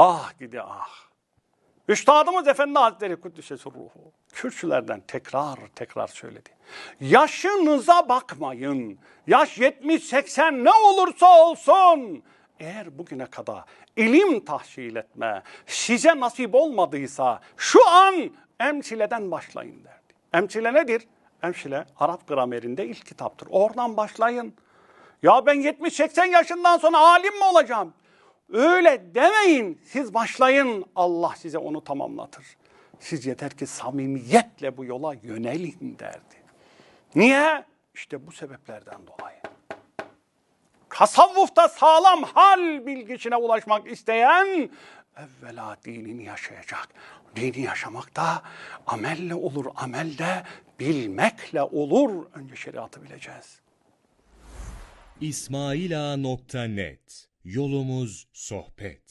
Ah gidi ah. Üstadımız Efendi Hazretleri Kuddüs'e ruhu. Kürsülerden tekrar tekrar söyledi. Yaşınıza bakmayın. Yaş 70-80 ne olursa olsun. Eğer bugüne kadar ilim tahsil etme size nasip olmadıysa şu an emsileden başlayın derdi. Emsile nedir? Emsile Arap gramerinde ilk kitaptır. Oradan başlayın. Ya ben 70-80 yaşından sonra alim mi olacağım? Öyle demeyin. Siz başlayın. Allah size onu tamamlatır. Siz yeter ki samimiyetle bu yola yönelin derdi. Niye? İşte bu sebeplerden dolayı. Tasavvufta sağlam hal bilgisine ulaşmak isteyen evvela dinini yaşayacak. Dini yaşamak da amelle olur, amelde bilmekle olur. Önce şeriatı bileceğiz. İsmaila.net Yolumuz sohbet.